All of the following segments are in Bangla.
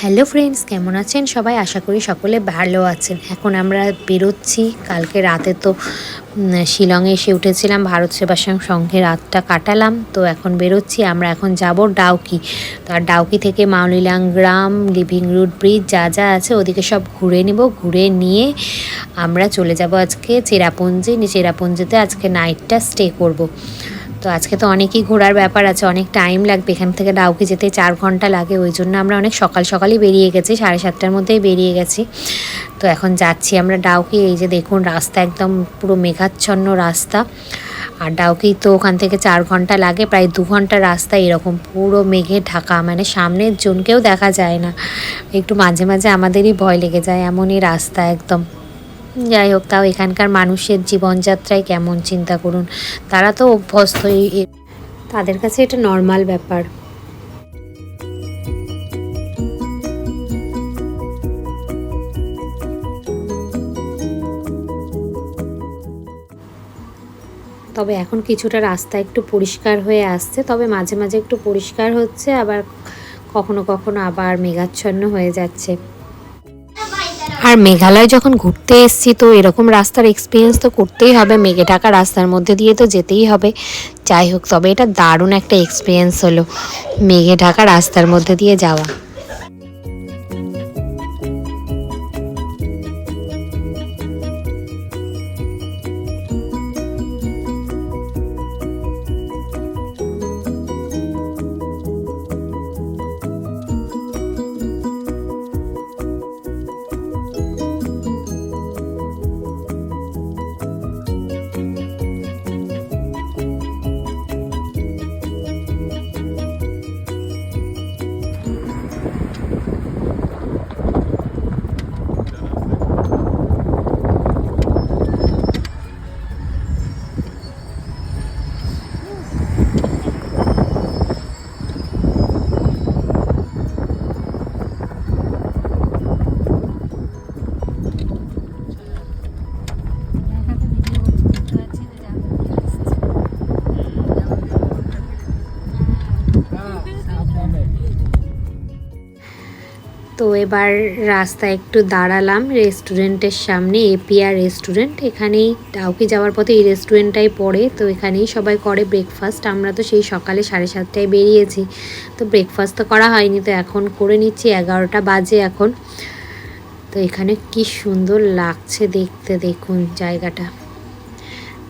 হ্যালো ফ্রেন্ডস, কেমন আছেন সবাই? আশা করি সকলে ভালো আছেন। এখন আমরা বেরোচ্ছি। কালকে রাতে তো শিলংয়ে এসে উঠেছিলাম, ভারত সেবাশ্রম সংঘে রাতটা কাটালাম। তো এখন বেরোচ্ছি, আমরা এখন যাব ডাউকি। তো আর ডাউকি থেকে মাউলিলাং গ্রাম, লিভিং রুট ব্রিজ যা যা আছে, ওদিকে সব ঘুরে নেব, ঘুরে নিয়ে আমরা চলে যাব আজকে চেরাপুঞ্জি। চেরাপুঞ্জিতে আজকে নাইটটা স্টে করব। তো আজকে তো অনেকই ঘোরার ব্যাপার আছে, অনেক টাইম লাগবে। এখান থেকে ডাউকি যেতে চার ঘণ্টা লাগে, ওই জন্য আমরা অনেক সকাল সকালই বেরিয়ে গেছি, সাড়ে সাতটার মধ্যেই বেরিয়ে গেছি। তো এখন যাচ্ছি আমরা ডাউকি, এই যে দেখুন রাস্তা একদম পুরো মেঘাচ্ছন্ন রাস্তা। আর ডাউকি তো ওখান থেকে চার ঘণ্টা লাগে, প্রায় দু ঘণ্টা রাস্তা এরকম, পুরো মেঘে ঢাকা মানে সামনের জনকেও দেখা যায় না। একটু মাঝে মাঝে আমাদেরই ভয় লেগে যায়, এমনই রাস্তা একদম। যাই হোক তাও এখানকার মানুষের জীবনযাত্রায় কেমন চিন্তা করুন। তারা তো অভ্যস্ত তাদের কাছে এটা নর্মাল ব্যাপার। তবে এখন কিছুটা রাস্তা একটু পরিষ্কার হয়ে আসছে, তবে মাঝে মাঝে একটু পরিষ্কার হচ্ছে, আবার কখনো কখনো আবার মেঘাচ্ছন্ন হয়ে যাচ্ছে। আর মেঘালয় যখন ঘুরতে এসেছি, তো এরকম রাস্তার এক্সপিরিয়েন্স তো করতেই হবে। মেঘে ঢাকা রাস্তার মধ্যে দিয়ে তো যেতেই হবে। যাই হোক, তবে এটা দারুণ একটা এক্সপিরিয়েন্স হলো, মেঘে ঢাকা রাস্তার মধ্যে দিয়ে যাওয়া। তো এবার রাস্তায় একটু দাঁড়ালাম রেস্টুরেন্টের সামনে, এপিআর রেস্টুরেন্ট। এখানেই ডাউকি যাওয়ার পথে এই রেস্টুরেন্টটাই পড়ে। তো এখানেই সবাই করে ব্রেকফাস্ট। আমরা তো সেই সকালে সাড়ে সাতটায় বেরিয়েছি। তো ব্রেকফাস্ট তো করা হয়নি। তো এখন করে নিচ্ছি, এগারোটা বাজে এখন। তো এখানে কি সুন্দর লাগছে দেখতে। দেখুন জায়গাটা।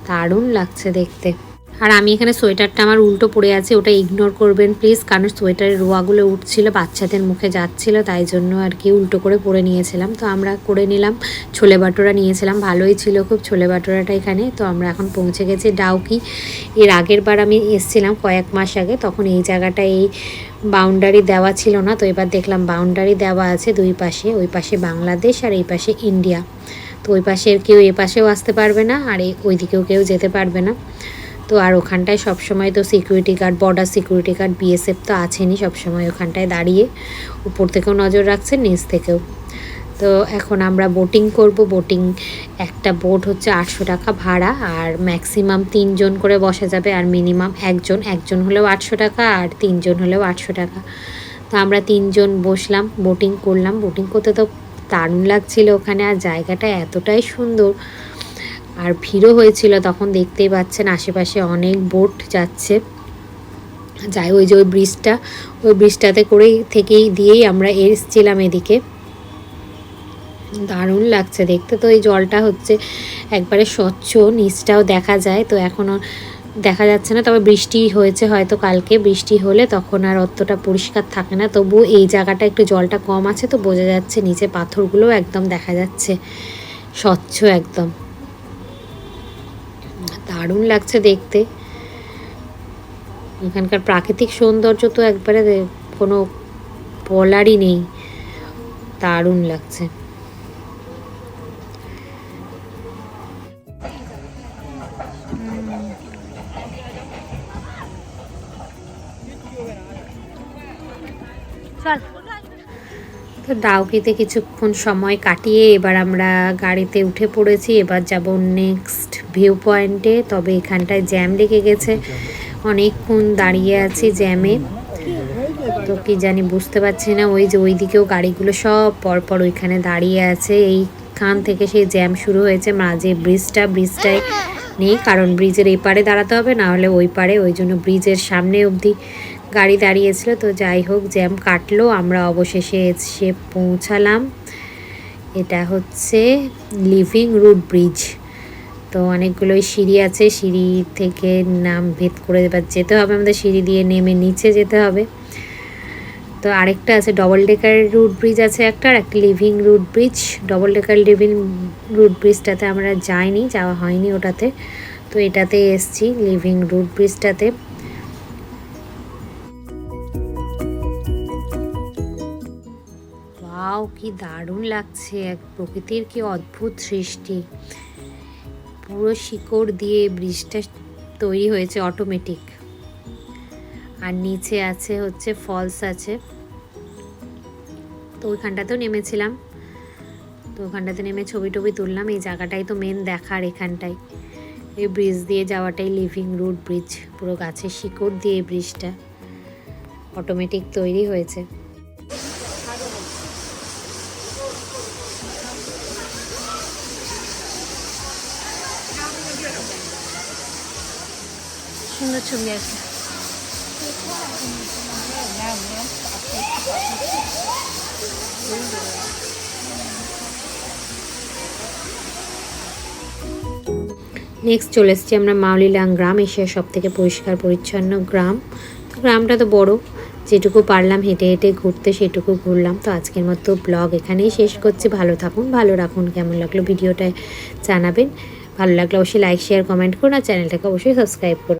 দারুণ লাগছে দেখতে। আর আমি এখানে সোয়েটারটা আমার উল্টো পড়ে আছে, ওটা ইগনোর করবেন প্লিজ কারণ সোয়েটারের রোয়াগুলো উঠছিল, বাচ্চাদের মুখে যাচ্ছিল, তাই জন্য আর কি উল্টো করে পরে নিয়েছিলাম। তো আমরা করে নিলাম, ছোলে বাটোরা নিয়েছিলাম, ভালোই ছিল খুব ছোলে বাটোরাটা এখানে। তো আমরা এখন পৌঁছে গেছি ডাউকি। এর আগের বার আমি এসছিলাম কয়েক মাস আগে, তখন এই জায়গাটা এই বাউন্ডারি দেওয়া ছিল না, তো এবার দেখলাম বাউন্ডারি দেওয়া আছে দুই পাশে, ওই পাশে বাংলাদেশ আর এই পাশে ইন্ডিয়া। তো ওই পাশের কেউ এ পাশেও আসতে পারবে না, আর ওই দিকেও কেউ যেতে পারবে না। তো আর ওখানটায় সবসময় তো security guard border security guard BSF তো আছেনই সবসময় ওখানটায় দাঁড়িয়ে। উপর থেকেও নজর রাখছেন, নিচ থেকেও। তো এখন আমরা বোটিং করব। বোটিং একটা বোট হচ্ছে আটশো টাকা ভাড়া আর ম্যাক্সিমাম তিনজন করে বসা যাবে আর মিনিমাম একজন। একজন হলেও আটশো টাকা আর তিনজন হলেও আটশো টাকা। তো আমরা তিনজন বসলাম বোটিং করলাম। বোটিং করতে তো দারুণ লাগছিল ওখানে আর জায়গাটা এতটাই সুন্দর। আর ভিড়ও হয়েছিল, তখন দেখতেই পাচ্ছেন আশেপাশে অনেক বোট যাচ্ছে। যাই, ওই যে ওই ব্রিজটা, ওই ব্রিজটাতে করেই থেকেই দিয়েই আমরা এসছিলাম এদিকে। দারুণ লাগছে দেখতে তো, এই জলটা হচ্ছে একবারে স্বচ্ছ, নিচটাও দেখা যায়, তো এখনও দেখা যাচ্ছে না, তবে বৃষ্টি হয়েছে হয়তো কালকে, বৃষ্টি হলে তখন আর অতটা পরিষ্কার থাকে না তবু এই জায়গাটা একটু জলটা কম আছে, তো বোঝা যাচ্ছে নিচে পাথরগুলোও একদম দেখা যাচ্ছে স্বচ্ছ একদম। দারুণ লাগছে দেখতে। এখানকার প্রাকৃতিক সৌন্দর্য তো একবারে কোনো বলারই নেই। দারুণ লাগছে। তো ডাউকিতে কিছুক্ষণ সময় কাটিয়ে এবার আমরা গাড়িতে উঠে পড়েছি। এবার যাব নেক্সট ভিউ পয়েন্টে তবে এখানটায় জ্যাম লেগে গেছে। অনেকক্ষণ দাঁড়িয়ে আছি জ্যামে তো কি জানি বুঝতে পারছি না। ওই যে ওইদিকেও গাড়িগুলো সব পরপর ওইখানে দাঁড়িয়ে আছে। এইখান থেকে সেই জ্যাম শুরু হয়েছে। মাঝে ব্রিজটা ব্রিজটায় নেই। কারণ ব্রিজের এই পারে দাঁড়াতে হবে, না হলে ওই পারে। ওই জন্য ব্রিজের সামনে অবধি গাড়ি দাঁড়িয়েছিল, তো যাই হোক, জ্যাম কাটলো। আমরা অবশেষে এসে পৌঁছালাম। এটা হচ্ছে লিভিং রুট ব্রিজ তো অনেকগুলোই সিঁড়ি আছে, সিঁড়ি থেকে নাম ভেদ করে এবার যেতে হবে। আমাদের সিঁড়ি দিয়ে নেমে নিচে যেতে হবে। তো আরেকটা আছে ডবল ডেকার রুট ব্রিজ আছে একটা, আর একটা living root bridge double decker living root ব্রিজটাতে আমরা যাইনি, যাওয়া হয়নি ওটাতে। তো এটাতে এসছি লিভিং রুট ব্রিজটাতে কি দারুণ লাগছে, এক প্রকৃতির কি অদ্ভুত সৃষ্টি। পুরো শিকড় দিয়ে ব্রিজটা তৈরি হয়েছে অটোমেটিক আর নিচে আছে হচ্ছে ফলস আছে। তো ওইখানটাতেও নেমেছিলাম। তো ওখানটাতে নেমে ছবি টবি তুললাম, এই জায়গাটাই তো মেন দেখার এখানটায় এই ব্রিজ দিয়ে যাওয়াটাই লিভিং রুট ব্রিজ পুরো গাছের শিকড় দিয়ে ব্রিজটা অটোমেটিক তৈরি হয়েছে। সুন্দর ছবি আছে। নেক্সট চলে এসেছি আমরা মাউলিলাং গ্রাম, এশিয়ার সব থেকে পরিষ্কার পরিচ্ছন্ন গ্রাম। তো গ্রামটা তো বড়, যেটুকু পারলাম হেঁটে হেঁটে ঘুরতে সেটুকু ঘুরলাম। তো আজকের মতো ব্লগ এখানেই শেষ করছি। ভালো থাকুন, ভালো রাখুন, কেমন লাগল ভিডিওটায় জানাবেন। ভালো লাগলে অবশ্যই লাইক শেয়ার কমেন্ট করুন আর চ্যানেলটাকে অবশ্যই সাবস্ক্রাইব করুন।